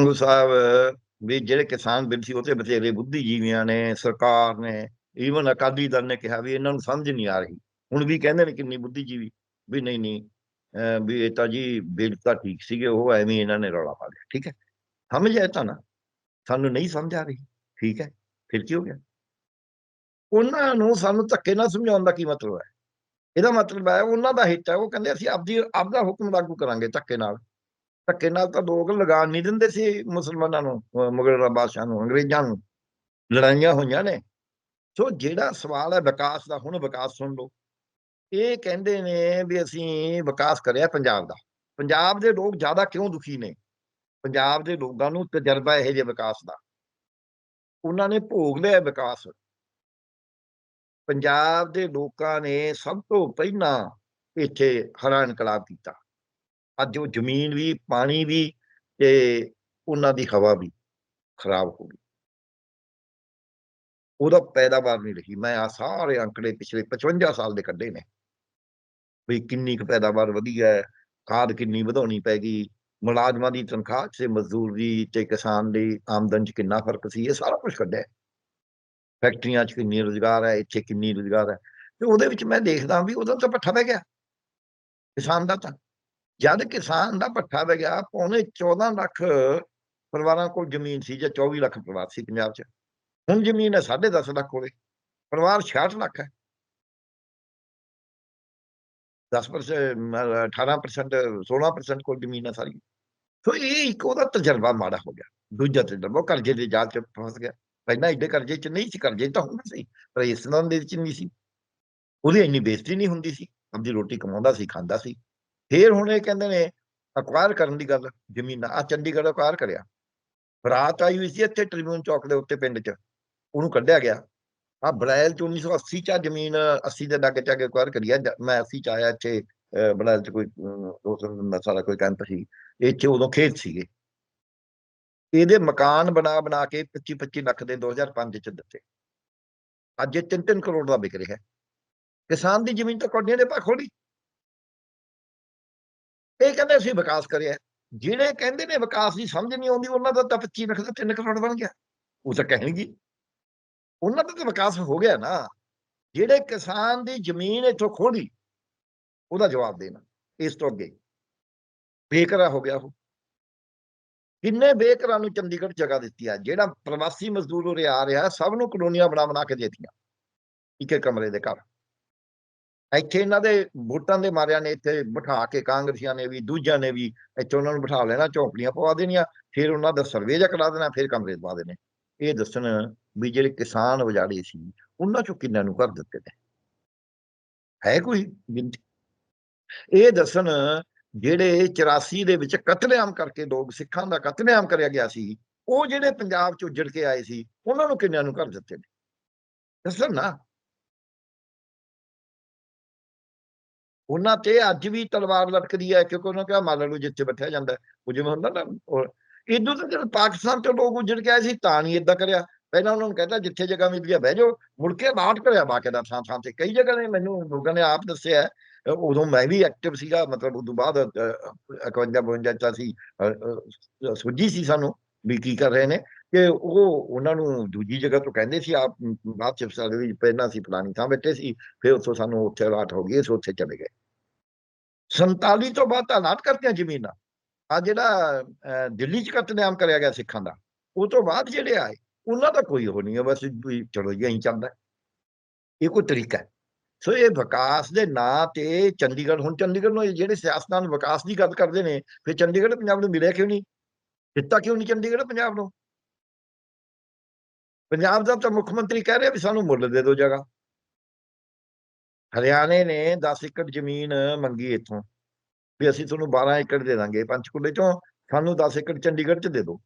ਸੰਧੂ ਸਾਹਿਬ, ਵੀ ਜਿਹੜੇ ਕਿਸਾਨ ਬਿੱਲ ਸੀ, ਉਹ ਤੇ ਬਥੇਰੇ ਬੁੱਧੀਜੀਵੀਆਂ ਨੇ, ਸਰਕਾਰ ਨੇ ਈਵਨ ਅਕਾਲੀ ਦਲ ਨੇ ਕਿਹਾ ਵੀ ਇਹਨਾਂ ਨੂੰ ਸਮਝ ਨਹੀਂ ਆ ਰਹੀ। ਹੁਣ ਵੀ ਕਹਿੰਦੇ ਨੇ ਕਿੰਨੀ ਬੁੱਧੀਜੀਵੀ, ਵੀ ਨਹੀਂ ਨਹੀਂ ਵੀ ਇਹ ਤਾਂ ਜੀ ਬਿੱਲ ਤਾਂ ਠੀਕ ਸੀਗੇ, ਉਹ ਐਵੇਂ ਇਹਨਾਂ ਨੇ ਰੌਲਾ ਪਾ ਲਿਆ, ਠੀਕ ਹੈ? ਸਮਝ ਆਇਆ ਤਾਂ ਨਾ ਸਾਨੂੰ ਨਹੀਂ ਸਮਝ ਆ ਰਹੀ, ਠੀਕ ਹੈ? ਫਿਰ ਕੀ ਹੋ ਗਿਆ? ਉਹਨਾਂ ਨੂੰ ਸਾਨੂੰ ਧੱਕੇ ਨਾਲ ਸਮਝਾਉਣ ਦਾ ਕੀ ਮਤਲਬ ਹੈ? ਇਹਦਾ ਮਤਲਬ ਹੈ, ਉਹਨਾਂ ਦਾ ਹਿੱਤ ਹੈ, ਉਹ ਕਹਿੰਦੇ ਅਸੀਂ ਆਪਦੀ, ਆਪਦਾ ਹੁਕਮ ਲਾਗੂ ਕਰਾਂਗੇ ਧੱਕੇ ਨਾਲ। ਧੱਕੇ ਨਾਲ ਤਾਂ ਲੋਕ ਲਗਾਨ ਨਹੀਂ ਦਿੰਦੇ ਸੀ ਮੁਸਲਮਾਨਾਂ ਨੂੰ, ਅਹ ਮੁਗਲ ਬਾਦਸ਼ਾਹ ਨੂੰ, ਅੰਗਰੇਜ਼ਾਂ ਨੂੰ। ਲੜਾਈਆਂ ਹੋਈਆਂ ਨੇ। ਸੋ ਜਿਹੜਾ ਸਵਾਲ ਹੈ ਵਿਕਾਸ ਦਾ, ਹੁਣ ਵਿਕਾਸ ਸੁਣ ਲਓ। ਇਹ ਕਹਿੰਦੇ ਨੇ ਵੀ ਅਸੀਂ ਵਿਕਾਸ ਕਰਿਆ ਪੰਜਾਬ ਦਾ। ਪੰਜਾਬ ਦੇ ਲੋਕ ਜ਼ਿਆਦਾ ਕਿਉਂ ਦੁਖੀ ਨੇ? ਪੰਜਾਬ ਦੇ ਲੋਕਾਂ ਨੂੰ ਤਜਰਬਾ ਇਹ ਜੇ ਵਿਕਾਸ ਦਾ। ਉਹਨਾਂ ਨੇ ਭੋਗ ਲਿਆ ਵਿਕਾਸ। ਪੰਜਾਬ ਦੇ ਲੋਕਾਂ ਨੇ ਸਭ ਤੋਂ ਪਹਿਲਾਂ ਇੱਥੇ ਹਰਾ ਇਨਕਲਾਬ ਕੀਤਾ। ਅੱਜ ਉਹ ਜ਼ਮੀਨ ਵੀ, ਪਾਣੀ ਵੀ ਤੇ ਉਹਨਾਂ ਦੀ ਹਵਾ ਵੀ ਖਰਾਬ ਹੋ ਗਈ। ਉਹਦਾ ਪੈਦਾਵਾਰ ਨਹੀਂ ਰਹੀ। ਮੈਂ ਆ ਸਾਰੇ ਅੰਕੜੇ ਪਿਛਲੇ 55 ਸਾਲ ਦੇ ਕੱਢੇ ਨੇ। ਵੀ ਕਿੰਨੀ ਕੁ ਪੈਦਾਵਾਰ ਵਧੀ ਹੈ ਖਾਦ ਕਿੰਨੀ ਵਧਾਉਣੀ ਪੈ ਗਈ, ਮੁਲਾਜ਼ਮਾਂ ਦੀ ਤਨਖਾਹ 'ਚ ਤੇ ਮਜ਼ਦੂਰ ਦੀ ਤੇ ਕਿਸਾਨ ਦੀ ਆਮਦਨ 'ਚ ਕਿੰਨਾ ਫ਼ਰਕ ਸੀ, ਇਹ ਸਾਰਾ ਕੁਝ ਕੱਢਿਆ। ਫੈਕਟਰੀਆਂ 'ਚ ਕਿੰਨੀ ਰੁਜ਼ਗਾਰ ਹੈ, ਇੱਥੇ ਕਿੰਨੀ ਰੁਜ਼ਗਾਰ ਹੈ। ਤੇ ਉਹਦੇ ਵਿੱਚ ਮੈਂ ਦੇਖਦਾ ਵੀ ਉਹਦਾ ਤਾਂ ਪੱਠਾ ਪੈ ਗਿਆ। ਕਿਸਾਨ ਦਾ ਤਾਂ। ਜਦ ਕਿਸਾਨ ਦਾ ਪੱਠਾ ਪੈ ਗਿਆ, ਪੌਣੇ 14 ਲੱਖ ਪਰਿਵਾਰਾਂ ਕੋਲ ਜ਼ਮੀਨ ਸੀ, ਜਾਂ 24 ਲੱਖ ਪਰਿਵਾਰ ਸੀ ਪੰਜਾਬ 'ਚ। ਹੁਣ ਜ਼ਮੀਨ ਹੈ 10.5 ਲੱਖ ਕੋਲੇ। ਪਰਿਵਾਰ 66 ਲੱਖ ਹੈ। 10% 18% 16% ਕੋਲ ਜ਼ਮੀਨ ਹੈ ਸਾਰੀ। ਸੋ ਇਹ ਇੱਕ ਉਹਦਾ ਤਜਰਬਾ ਮਾੜਾ ਹੋ ਗਿਆ। ਦੂਜਾ ਤਜਰਬਾ ਕਰਜ਼ੇ ਦੇ ਜਾਲ 'ਚ ਫਸ ਗਿਆ। ਪਹਿਲਾਂ ਇੱਡੇ ਕਰਜ਼ੇ 'ਚ ਨਹੀਂ ਸੀ, ਕਰਜ਼ੇ ਤਾਂ ਹੁੰਦਾ ਸੀ, ਪਰ ਇਸ ਤਰ੍ਹਾਂ ਦੇ ਵਿੱਚ ਨਹੀਂ ਸੀ। ਉਹਦੀ ਇੰਨੀ ਬੇਇੱਜ਼ਤੀ ਨਹੀਂ ਹੁੰਦੀ ਸੀ। ਆਪਦੀ ਰੋਟੀ ਕਮਾਉਂਦਾ ਸੀ, ਖਾਂਦਾ ਸੀ। ਫੇਰ ਹੁਣ ਇਹ ਕਹਿੰਦੇ ਨੇ ਅਕਵਾਇਰ ਕਰਨ ਦੀ ਗੱਲ ਜ਼ਮੀਨਾਂ ਆ ਚੰਡੀਗੜ੍ਹ ਅਕਵਾਇਰ ਕਰਿਆ। ਬਰਾਤ ਆਈ ਹੋਈ ਸੀ ਇੱਥੇ ਟ੍ਰਿਬਿਊਨ ਚੌਕ ਦੇ ਉੱਤੇ ਪਿੰਡ 'ਚ ਉਹਨੂੰ ਕੱਢਿਆ ਗਿਆ। ਆ ਬਰੈਲ 'ਚ 1980 ਚ ਆਹ ਜ਼ਮੀਨ 80 ਦੇ ਲੱਗ ਜਾ ਕੇ ਅਕਵਾਇਰ ਕਰੀ ਆ ਮੈਂ 80 ਚ ਆਇਆ ਇੱਥੇ ਅਹ, 'ਚ ਕੋਈ ਅਮ, ਦਾ ਸਾਰਾ ਕੋਈ ਕੈਂਪ ਸੀ ਇੱਥੇ ਉਦੋਂ ਖੇਤ ਸੀਗੇ। ਇਹਦੇ ਮਕਾਨ ਬਣਾ ਬਣਾ ਕੇ 25 25 ਲੱਖ ਦੇ 2005 ਚ ਦਿੱਤੇ। ਅੱਜ ਇਹ 3-3 ਕਰੋੜ ਦਾ ਵਿਕ ਰਿਹਾ। ਕਿਸਾਨ ਦੀ ਜ਼ਮੀਨ ਤਾਂ ਕੋਡੀਆਂ ਦੇ ਪਾ ਖੋਲੀ ਇਹ ਕਹਿੰਦੇ ਅਸੀਂ ਵਿਕਾਸ ਕਰਿਆ। ਜਿਹੜੇ ਕਹਿੰਦੇ ਨੇ ਵਿਕਾਸ ਦੀ ਸਮਝ ਨਹੀਂ ਆਉਂਦੀ, ਉਹਨਾਂ ਦਾ ਤਾਂ 25 ਲੱਖ ਦਾ 3 ਕਰੋੜ ਬਣ ਗਿਆ। ਉਹ ਤਾਂ ਕਹਿਣਗੇ। ਉਹਨਾਂ ਦਾ ਤਾਂ ਵਿਕਾਸ ਹੋ ਗਿਆ ਨਾ। ਜਿਹੜੇ ਕਿਸਾਨ ਦੀ ਜ਼ਮੀਨ ਇੱਥੋਂ ਖੋਲੀ ਉਹਦਾ ਜਵਾਬ ਦੇਣਾ, ਇਸ ਤੋਂ ਅੱਗੇ। ਬੇਕਰਾ ਹੋ ਗਿਆ ਉਹ। ਕਿੰਨੇ ਬੇਕਰਾਂ ਨੂੰ ਚੰਡੀਗੜ੍ਹ ਜਗ੍ਹਾ ਦਿੱਤੀ ਆ, ਜਿਹੜਾ ਪ੍ਰਵਾਸੀ ਮਜ਼ਦੂਰ ਉਰੇ ਆ ਰਿਹਾ, ਸਭ ਨੂੰ ਕਲੋਨੀਆਂ ਬਣਾ ਬਣਾ ਕੇ ਦੇਤੀਆਂ। ਇੱਕ ਕਮਰੇ ਦੇ ਘਰ। ਇੱਥੇ ਇਹਨਾਂ ਦੇ ਵੋਟਾਂ ਦੇ ਮਾਰਿਆਂ ਨੇ ਇੱਥੇ ਬਿਠਾ ਕੇ ਕਾਂਗਰਸੀਆਂ ਨੇ ਵੀ, ਦੂਜਿਆਂ ਨੇ ਵੀ ਇੱਥੇ ਉਹਨਾਂ ਨੂੰ ਬਿਠਾ ਲੈਣਾ, ਝੋਪੜੀਆਂ ਪਵਾ ਦੇਣੀਆਂ, ਫਿਰ ਉਹਨਾਂ ਦਾ ਸਰਵੇ ਜਿਹਾ ਕਰਾ ਦੇਣਾ, ਫਿਰ ਕਮਰੇ ਪਵਾ ਦੇਣੇ। ਇਹ ਦੱਸਣ ਵੀ ਜਿਹੜੇ ਕਿਸਾਨ ਉਜਾੜੇ ਸੀ, ਉਹਨਾਂ ਚੋਂ ਕਿੰਨਾਂ ਨੂੰ ਕਰ ਦਿੱਤੇ ਨੇ? ਹੈ ਕੋਈ ਗਿਣਤੀ? ਇਹ ਦੱਸਣ ਜਿਹੜੇ 84 ਦੇ ਵਿੱਚ ਕਤਲੇਆਮ ਕਰਕੇ ਲੋਕ ਸਿੱਖਾਂ ਦਾ ਕਤਲੇਆਮ ਕਰਿਆ ਗਿਆ ਸੀ, ਉਹ ਜਿਹੜੇ ਪੰਜਾਬ ਚ ਉੱਜੜ ਕੇ ਆਏ ਸੀ, ਉਹਨਾਂ ਨੂੰ ਕਿੰਨਿਆਂ ਨੂੰ ਕਰ ਦਿੱਤੇ ਨੇ? ਦੱਸਣ ਨਾ। ਉਹਨਾਂ ਤੇ ਅੱਜ ਵੀ ਤਲਵਾਰ ਲਟਕਦੀ ਹੈ ਕਿਉਂਕਿ ਉਹਨਾਂ ਕਿਹਾ ਮਾਲਣ ਨੂੰ ਜਿੱਥੇ ਬੈਠਿਆ ਜਾਂਦਾ ਉਹ ਜਿਵੇਂ ਹੁੰਦਾ ਨਾ ਇਦੋਂ ਤਾਂ ਜਦ ਪਾਕਿਸਤਾਨ ਤੋਂ ਲੋਕ ਉੱਜੜ ਕੇ ਆਏ ਸੀ ਤਾਂ ਨਹੀਂ ਇਦਾਂ ਕਰਿਆ। ਪਹਿਲਾਂ ਉਹਨਾਂ ਨੂੰ ਕਹਿੰਦਾ ਜਿੱਥੇ ਜਗ੍ਹਾ ਮਿਲਦੀ ਹੈ ਬਹਿ ਜਾਓ। ਮੁੜ ਕੇ ਬਾਹਰ ਕਰਿਆ ਦਾ ਥਾਂ ਥਾਂ ਤੇ ਕਈ ਜਗ੍ਹਾ ਨੇ ਮੈਨੂੰ ਲੋਕਾਂ ਨੇ ਆਪ ਦੱਸਿਆ ਉਦੋਂ ਮੈਂ ਵੀ ਐਕਟਿਵ ਸੀਗਾ ਮਤਲਬ ਉਦੋਂ ਬਾਅਦ 51 52 ਚ ਅਸੀਂ ਅ, ਸੁੱਝੀ ਸੀ ਸਾਨੂੰ ਵੀ ਕੀ ਕਰ ਰਹੇ ਨੇ। ਕਿ ਉਹ ਉਹਨਾਂ ਨੂੰ ਦੂਜੀ ਜਗ੍ਹਾ ਤੋਂ ਕਹਿੰਦੇ ਸੀ ਆਪ ਮ, ਬਾਅਦ ਚ ਸਾਡੇ ਪਹਿਲਾਂ ਸੀ ਫਲਾਣੀ ਥਾਂ ਬੈਠੇ ਸੀ ਫਿਰ ਉੱਥੋਂ ਸਾਨੂੰ ਉੱਥੇ ਰਾਤ ਹੋ ਗਏ ਅਸੀਂ ਉੱਥੇ ਚਲੇ ਗਏ 47 ਤੋਂ ਬਾਅਦ ਤਾਲਾਟ ਕਰਤੀਆਂ ਜ਼ਮੀਨਾਂ ਆ ਜਿਹੜਾ ਦਿੱਲੀ ਚ ਕਤਲੇਆਮ ਕਰਿਆ ਗਿਆ ਸਿੱਖਾਂ ਦਾ ਉਹ ਤੋਂ ਬਾਅਦ ਜਿਹੜੇ ਆਏ ਉਹਨਾਂ ਦਾ ਕੋਈ ਉਹ ਨਹੀਂ ਹੈ ਬਸ ਵੀ ਚਲੋ ਜੀ ਐਂ ਚੱਲਦਾ ਇਹ ਕੋਈ ਤਰੀਕਾ ਹੈ ਸੋ ਇਹ ਵਿਕਾਸ ਦੇ ਨਾਂ ਤੇ ਚੰਡੀਗੜ੍ਹ ਹੁਣ ਚੰਡੀਗੜ੍ਹ ਨੂੰ ਇਹ ਜਿਹੜੇ ਸਿਆਸਤਦਾਨ ਵਿਕਾਸ ਦੀ ਗੱਲ ਕਰਦੇ ਨੇ ਫਿਰ ਚੰਡੀਗੜ੍ਹ ਪੰਜਾਬ ਨੂੰ ਮਿਲਿਆ ਕਿਉਂ ਨਹੀਂ ਦਿੱਤਾ ਕਿਉਂ ਨਹੀਂ ਚੰਡੀਗੜ੍ਹ ਪੰਜਾਬ ਨੂੰ ਪੰਜਾਬ ਦਾ ਤਾਂ ਮੁੱਖ ਮੰਤਰੀ ਕਹਿ ਰਿਹਾ ਵੀ ਸਾਨੂੰ ਮੁੱਲ ਦੇ ਦਿਓ ਜਗ੍ਹਾ। ਹਰਿਆਣੇ ਨੇ 10 ਏਕੜ ਜ਼ਮੀਨ ਮੰਗੀ ਇੱਥੋਂ, ਵੀ ਅਸੀਂ ਤੁਹਾਨੂੰ 12 ਏਕੜ ਦੇ ਦਾਂਗੇ ਪੰਚਕੂਲੇ ਚੋਂ, ਸਾਨੂੰ 10 ਏਕੜ ਚੰਡੀਗੜ੍ਹ ਚ ਦੇ ਦਿਓ।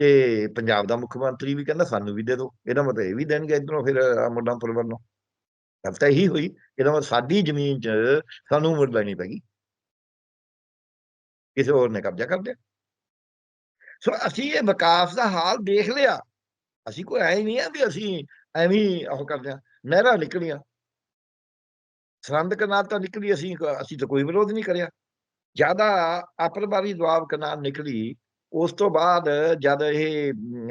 ਤੇ ਪੰਜਾਬ ਦਾ ਮੁੱਖ ਮੰਤਰੀ ਵੀ ਕਹਿੰਦਾ ਸਾਨੂੰ ਵੀ ਦੇ ਦਿਓ, ਇਹਦਾ ਮਤਲਬ ਇਹ ਵੀ ਦੇਣਗੇ ਇਧਰੋਂ ਫਿਰ, ਆਹ ਮੁੱਲਾਂਪੁਰ ਵੱਲੋਂ ਗੱਲ ਤਾਂ ਇਹੀ ਹੋਈ, ਇਹਦਾ ਮਤਲਬ ਸਾਡੀ ਜ਼ਮੀਨ 'ਚ ਸਾਨੂੰ ਮੁੱਲ ਲੈਣੀ ਪੈਗੀ ਕਿਸੇ ਹੋਰ ਨੇ ਕਬਜ਼ਾ ਕਰ ਲਿਆ। ਸੋ ਅਸੀਂ ਇਹ ਵਿਕਾਸ ਦਾ ਹਾਲ ਦੇਖ ਲਿਆ। ਅਸੀਂ ਕੋਈ ਐ ਨਹੀਂ ਆ ਵੀ ਅਸੀਂ ਐਵੇਂ ਉਹ ਕਰਦੇ ਆ ਨਹਿਰਾਂ ਨਿਕਲੀਆਂ ਸਰੰਦ ਕਨਾਲ ਤਾਂ ਨਿਕਲੀ ਅਸੀਂ ਅਸੀਂ ਤਾਂ ਕੋਈ ਵਿਰੋਧ ਨਹੀਂ ਕਰਿਆ ਜ਼ਿਆਦਾ ਅਪਰਬਾਰੀ ਦੁਆਬ ਕਨਾਲ ਨਿਕਲੀ ਉਸ ਤੋਂ ਬਾਅਦ ਜਦ ਇਹ ਅਮ,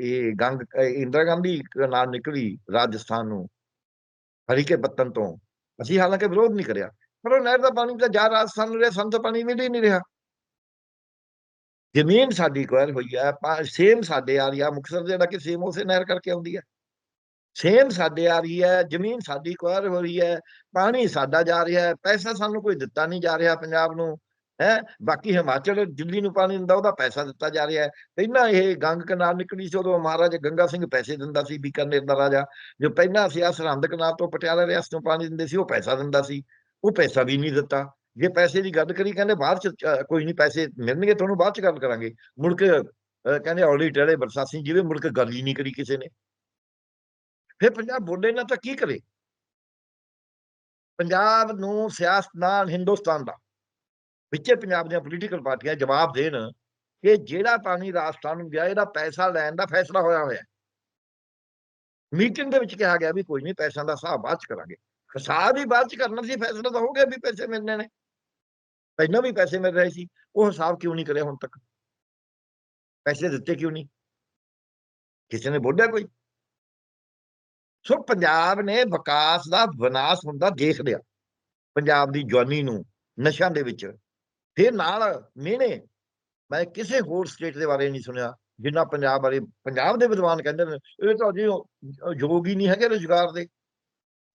ਇਹ ਗੰਗ ਇੰਦਰਾ ਗਾਂਧੀ ਕਨਾਲ ਨਿਕਲੀ ਰਾਜਸਥਾਨ ਨੂੰ ਹਰੀਕੇ ਪੱਤਨ ਤੋਂ ਅਸੀਂ ਹਾਲਾਂਕਿ ਵਿਰੋਧ ਨਹੀਂ ਕਰਿਆ ਪਰ ਉਹ ਨਹਿਰ ਦਾ ਪਾਣੀ ਤਾਂ ਜਾ ਰਾਜਸਥਾਨ ਨੂੰ ਰਿਹਾ ਸਾਨੂੰ ਤਾਂ ਪਾਣੀ ਮਿਲ ਹੀ ਨਹੀਂ ਰਿਹਾ ਜ਼ਮੀਨ ਸਾਡੀ ਕੁਐਰ ਹੋਈ ਹੈ ਸੇਮ ਸਾਡੇ ਆ ਰਹੀ ਆ ਮੁਕਤਸਰ ਜਿਹੜਾ ਕਿ ਸੇਮ ਉਸੇ ਨਹਿਰ ਕਰਕੇ ਆਉਂਦੀ ਹੈ ਸੇਮ ਸਾਡੇ ਆ ਰਹੀ ਹੈ ਜ਼ਮੀਨ ਸਾਡੀ ਕੁਐਰ ਹੋ ਰਹੀ ਹੈ ਪਾਣੀ ਸਾਡਾ ਜਾ ਰਿਹਾ ਹੈ ਪੈਸਾ ਸਾਨੂੰ ਕੋਈ ਦਿੱਤਾ ਨਹੀਂ ਜਾ ਰਿਹਾ ਪੰਜਾਬ ਨੂੰ, ਹੈ? ਬਾਕੀ ਹਿਮਾਚਲ, ਦਿੱਲੀ ਨੂੰ ਪਾਣੀ ਦਿੰਦਾ, ਉਹਦਾ ਪੈਸਾ ਦਿੱਤਾ ਜਾ ਰਿਹਾ। ਹੈ ਪਹਿਲਾਂ ਇਹ ਗੰਗ ਕਨਾਲ ਨਿਕਲੀ ਸੀ, ਉਦੋਂ ਮਹਾਰਾਜਾ ਗੰਗਾ ਸਿੰਘ ਪੈਸੇ ਦਿੰਦਾ ਸੀ, ਬੀਕਾਨੇਰ ਦਾ ਰਾਜਾ। ਜੋ ਪਹਿਲਾਂ ਅਸੀਂ ਆ ਸਰਹੰਦ ਕਨਾਲ ਤੋਂ ਪਟਿਆਲਾ ਰਿਆਸਤ ਨੂੰ ਪਾਣੀ ਦਿੰਦੇ ਸੀ, ਉਹ ਪੈਸਾ ਦਿੰਦਾ ਸੀ। ਉਹ ਪੈਸਾ ਵੀ ਨਹੀਂ ਦਿੱਤਾ। ਜੇ ਪੈਸੇ ਦੀ ਗੱਲ ਕਰੀ, ਕਹਿੰਦੇ ਬਾਅਦ ਚ ਕੋਈ ਨਹੀਂ ਪੈਸੇ ਮਿਲਣਗੇ, ਤੁਹਾਨੂੰ ਬਾਅਦ ਚ ਗੱਲ ਕਰਾਂਗੇ। ਮੁੜ ਕੇ ਕਹਿੰਦੇ ਔਲੀ ਟੇੜੇ ਬਰਸਾਸੀ ਜਿਵੇਂ, ਮੁੜ ਕੇ ਗੱਲ ਹੀ ਨਹੀਂ ਕਰੀ ਕਿਸੇ ਨੇ। ਫਿਰ ਪੰਜਾਬ ਬੋਲੇ ਨਾ ਤਾਂ ਕੀ ਕਰੇ? ਪੰਜਾਬ ਨੂੰ ਸਿਆਸਤ ਨਾਲ ਹਿੰਦੁਸਤਾਨ ਦਾ। ਵਿੱਚੇ ਪੰਜਾਬ ਦੀਆਂ ਪੋਲੀਟੀਕਲ ਪਾਰਟੀਆਂ ਜਵਾਬ ਦੇਣ ਕਿ ਜਿਹੜਾ ਪਾਣੀ ਰਾਜਸਥਾਨ ਨੂੰ ਗਿਆ, ਇਹਦਾ ਪੈਸਾ ਲੈਣ ਦਾ ਫੈਸਲਾ ਹੋਇਆ ਹੋਇਆ। ਮੀਟਿੰਗ ਦੇ ਵਿੱਚ ਕਿਹਾ ਗਿਆ ਵੀ ਕੋਈ ਨਹੀਂ ਪੈਸਿਆਂ ਦਾ ਹਿਸਾਬ ਬਾਅਦ ਚ ਕਰਾਂਗੇ। ਹਿਸਾਬ ਹੀ ਬਾਅਦ ਚ ਕਰਨਾ ਸੀ, ਫੈਸਲਾ ਤਾਂ ਹੋ ਗਿਆ ਵੀ ਪੈਸੇ ਮਿਲਣੇ ਨੇ। ਪਹਿਲਾਂ ਵੀ ਪੈਸੇ ਮਿਲ ਰਹੇ ਸੀ, ਉਹ ਹਿਸਾਬ ਕਿਉਂ ਨਹੀਂ ਕਰਿਆ ਹੁਣ ਤੱਕ? ਪੈਸੇ ਦਿੱਤੇ ਕਿਉਂ ਨਹੀਂ? ਕਿਸੇ ਨੇ ਬੋਲਿਆ ਕੋਈ? ਸੋ ਪੰਜਾਬ ਨੇ ਵਿਕਾਸ ਦਾ ਵਿਨਾਸ਼ ਹੁੰਦਾ ਦੇਖ ਲਿਆ। ਪੰਜਾਬ ਦੀ ਜਵਾਨੀ ਨੂੰ ਨਸ਼ਿਆਂ ਦੇ ਵਿੱਚ। ਫਿਰ ਨਾਲ ਮਿਹਣੇ, ਮੈਂ ਕਿਸੇ ਹੋਰ ਸਟੇਟ ਦੇ ਬਾਰੇ ਨਹੀਂ ਸੁਣਿਆ, ਜਿੰਨਾ ਪੰਜਾਬ ਬਾਰੇ, ਪੰਜਾਬ ਦੇ ਵਿਦਵਾਨ ਕਹਿੰਦੇ ਨੇ, ਇਹ ਤਾਂ ਜੀ ਯੋਗ ਹੀ ਨਹੀਂ ਹੈਗੇ ਰੁਜ਼ਗਾਰ ਦੇ।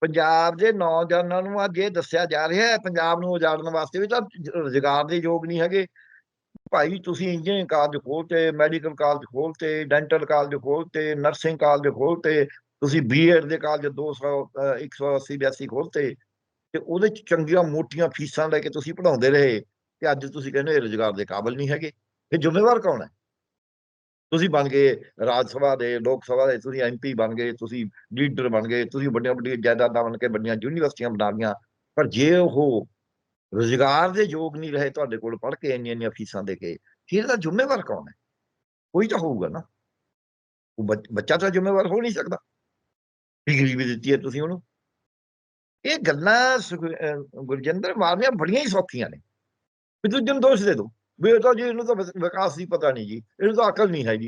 ਪੰਜਾਬ ਦੇ ਨੌਜਵਾਨਾਂ ਨੂੰ ਅੱਜ ਇਹ ਦੱਸਿਆ ਜਾ ਰਿਹਾ ਹੈ ਪੰਜਾਬ ਨੂੰ ਉਜਾੜਨ ਵਾਸਤੇ ਵੀ ਤਾਂ ਰੁਜ਼ਗਾਰ ਦੇ ਯੋਗ ਨਹੀਂ ਹੈਗੇ। ਭਾਈ ਤੁਸੀਂ ਇੰਜੀਨੀਅਰਿੰਗ ਕਾਲਜ ਖੋਲਤੇ ਮੈਡੀਕਲ ਕਾਲਜ ਖੋਲਤੇ ਡੈਂਟਲ ਕਾਲਜ ਖੋਲਤੇ ਨਰਸਿੰਗ ਕਾਲਜ ਖੋਲਤੇ ਤੁਸੀਂ ਬੀਐਡ ਦੇ ਕਾਲਜ 200 ਅ, 180 82 ਖੋਲਤੇ ਤੇ ਉਹਦੇ ਚ ਚੰਗੀਆਂ ਮੋਟੀਆਂ ਫੀਸਾਂ ਲੈ ਕੇ ਤੁਸੀਂ ਪੜਾਉਂਦੇ ਰਹੇ ਤੇ ਅੱਜ ਤੁਸੀਂ ਕਹਿੰਦੇ ਇਹ ਰੁਜ਼ਗਾਰ ਦੇ ਕਾਬਿਲ ਨਹੀਂ ਹੈਗੇ। ਇਹ ਜ਼ਿੰਮੇਵਾਰ ਕੌਣ ਹੈ? ਤੁਸੀਂ ਬਣ ਗਏ ਰਾਜ ਸਭਾ ਦੇ, ਲੋਕ ਸਭਾ ਦੇ, ਤੁਸੀਂ ਐਮਪੀ ਬਣ ਗਏ, ਤੁਸੀਂ ਲੀਡਰ ਬਣ ਗਏ, ਤੁਸੀਂ ਵੱਡੀਆਂ ਵੱਡੀਆਂ ਜਾਇਦਾਦਾਂ ਬਣ ਕੇ ਵੱਡੀਆਂ ਯੂਨੀਵਰਸਿਟੀਆਂ ਬਣਾ ਲਈਆਂ। ਪਰ ਜੇ ਉਹ ਰੁਜ਼ਗਾਰ ਦੇ ਯੋਗ ਨਹੀਂ ਰਹੇ ਤੁਹਾਡੇ ਕੋਲ, ਪੜ੍ਹ ਕੇ ਇੰਨੀਆਂ ਇੰਨੀਆਂ ਫੀਸਾਂ ਦੇ ਕੇ, ਫਿਰ ਇਹਦਾ ਜ਼ਿੰਮੇਵਾਰ ਕੌਣ ਹੈ? ਕੋਈ ਤਾਂ ਹੋਊਗਾ ਨਾ। ਉਹ ਬੱਚਾ ਤਾਂ ਜ਼ਿੰਮੇਵਾਰ ਹੋ ਨਹੀਂ ਸਕਦਾ। ਡਿਗਰੀ ਵੀ ਦਿੱਤੀ ਹੈ ਤੁਸੀਂ ਉਹਨੂੰ। ਇਹ ਗੱਲਾਂ ਸੁਖ- ਗੁਰਜਿੰਦਰ ਮਾਰਨੀਆਂ ਬੜੀਆਂ ਹੀ ਸੌਖੀਆਂ ਨੇ। ਵੀ ਦੂਜੇ ਨੂੰ ਦੋਸ਼ ਦੇ ਦਿਓ। ਵੀ ਇਹ ਤਾਂ ਜੀ, ਇਹਨੂੰ ਤਾਂ ਵਿਕਾਸ ਦੀ ਪਤਾ ਨਹੀਂ ਜੀ। ਇਹਨੂੰ ਤਾਂ ਅਕਲ ਨਹੀਂ ਹੈ ਜੀ